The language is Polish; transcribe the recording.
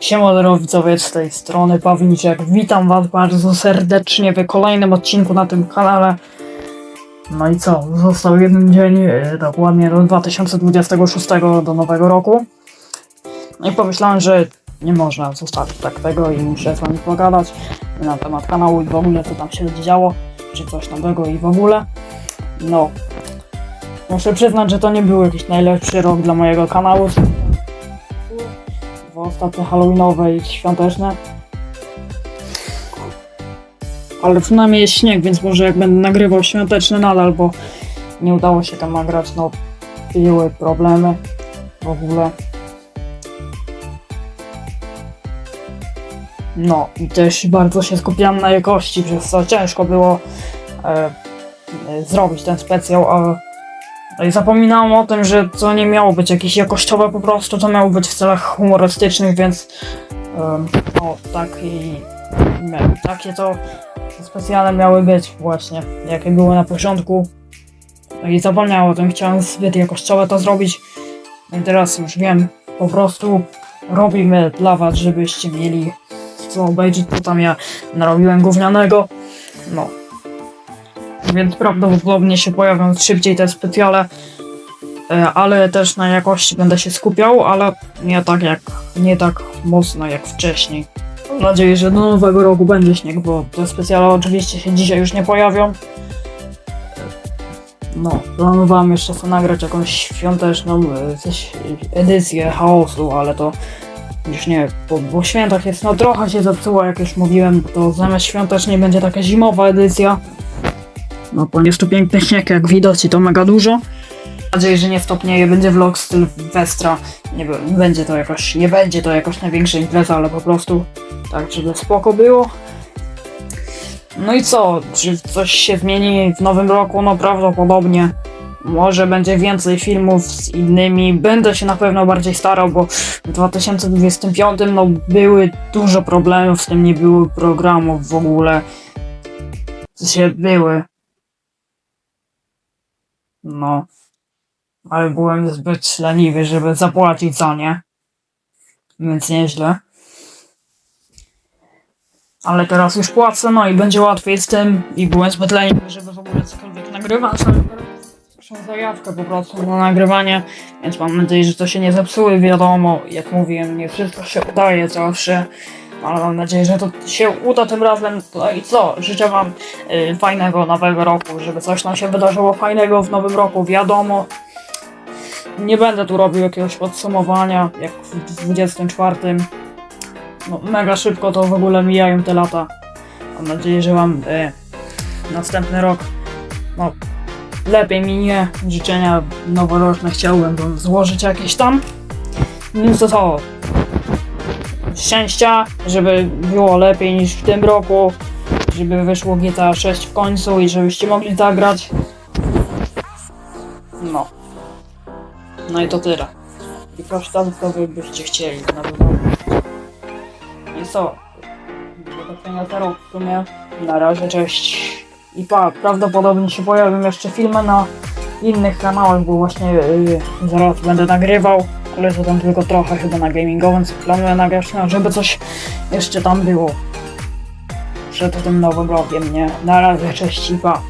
Siema z tej strony Pawliczek. Witam was bardzo serdecznie w kolejnym odcinku na tym kanale. No i co, został jeden dzień, e, dokładnie do 2026 do nowego roku. No i pomyślałem, że nie można zostawić tak tego i muszę z wami pogadać na temat kanału i w ogóle co tam się będzie działo, czy coś nowego i w ogóle. No, muszę przyznać, że to nie był jakiś najlepszy rok dla mojego kanału. Ostatnie halloweenowe i świąteczne. Ale przynajmniej jest śnieg, więc może jak będę nagrywał świąteczny nadal, bo nie udało się tam nagrać, no były problemy w ogóle. No i też bardzo się skupiałem na jakości, przez co ciężko było e, e, zrobić ten specjał, a i zapominałem o tym, że to nie miało być jakieś jakościowe po prostu, to miało być w celach humorystycznych, więc em, no tak i takie to specjalne miały być właśnie, jakie były na początku. No i zapomniałem o tym, chciałem zbyt jakościowe to zrobić. No i teraz już wiem, po prostu robimy dla was, żebyście mieli co obejrzeć, co tam ja narobiłem gównianego. No. Więc prawdopodobnie się pojawią szybciej te specjale, e, ale też na jakości będę się skupiał, ale nie tak jak, nie tak mocno jak wcześniej. Mam nadzieję, że do nowego roku będzie śnieg, bo te specjale oczywiście się dzisiaj już nie pojawią. No, planowałem jeszcze sobie nagrać jakąś świąteczną e, edycję chaosu, ale to już nie, bo, bo świętach jest, no trochę się zepsuło, jak już mówiłem, to zamiast świątecznie będzie taka zimowa edycja. No, bo jest tu piękny śnieg, jak widać, i to mega dużo. Mam nadzieję, że nie stopnieje, będzie vlog styl Westra. Nie, będzie to jakoś, nie będzie to jakoś największa impreza, ale po prostu tak, żeby spoko było. No i co? Czy coś się zmieni w nowym roku? No prawdopodobnie. Może będzie więcej filmów z innymi. Będę się na pewno bardziej starał, bo w 2025 no były dużo problemów, z tym nie było programów w ogóle. W sensie były. No. Ale byłem zbyt leniwy, żeby zapłacić za nie. Więc nieźle. Ale teraz już płacę, no i będzie łatwiej z tym. I byłem zbyt leniwy, żeby w ogóle cokolwiek nagrywać. Ale teraz zajawkę po prostu na nagrywanie, więc mam nadzieję, że to się nie zepsuje. Wiadomo, jak mówiłem, nie wszystko się udaje zawsze, ale mam nadzieję, że to się uda tym razem. No i co? Życzę Wam y, fajnego nowego roku, żeby coś nam się wydarzyło fajnego w nowym roku, wiadomo. Nie będę tu robił jakiegoś podsumowania, jak w 24. No, mega szybko to w ogóle mijają te lata. Mam nadzieję, że Wam y, następny rok no, lepiej minie. Życzenia noworoczne chciałbym złożyć jakieś tam. No co? Szczęścia, żeby było lepiej niż w tym roku, żeby wyszło GTA 6 w końcu i żebyście mogli zagrać. No. No i to tyle. I proszę tam, co wy byście chcieli na. No i co? Do zobaczenia teraz w sumie. Na razie, cześć. I pa, prawdopodobnie się pojawią jeszcze filmy na innych kanałach, bo właśnie yy, zaraz będę nagrywał, to tam tylko trochę chyba na gamingowym, co planuję nagrać, no, żeby coś jeszcze tam było przed tym nowym rokiem, nie? Na razie, cześć i pa.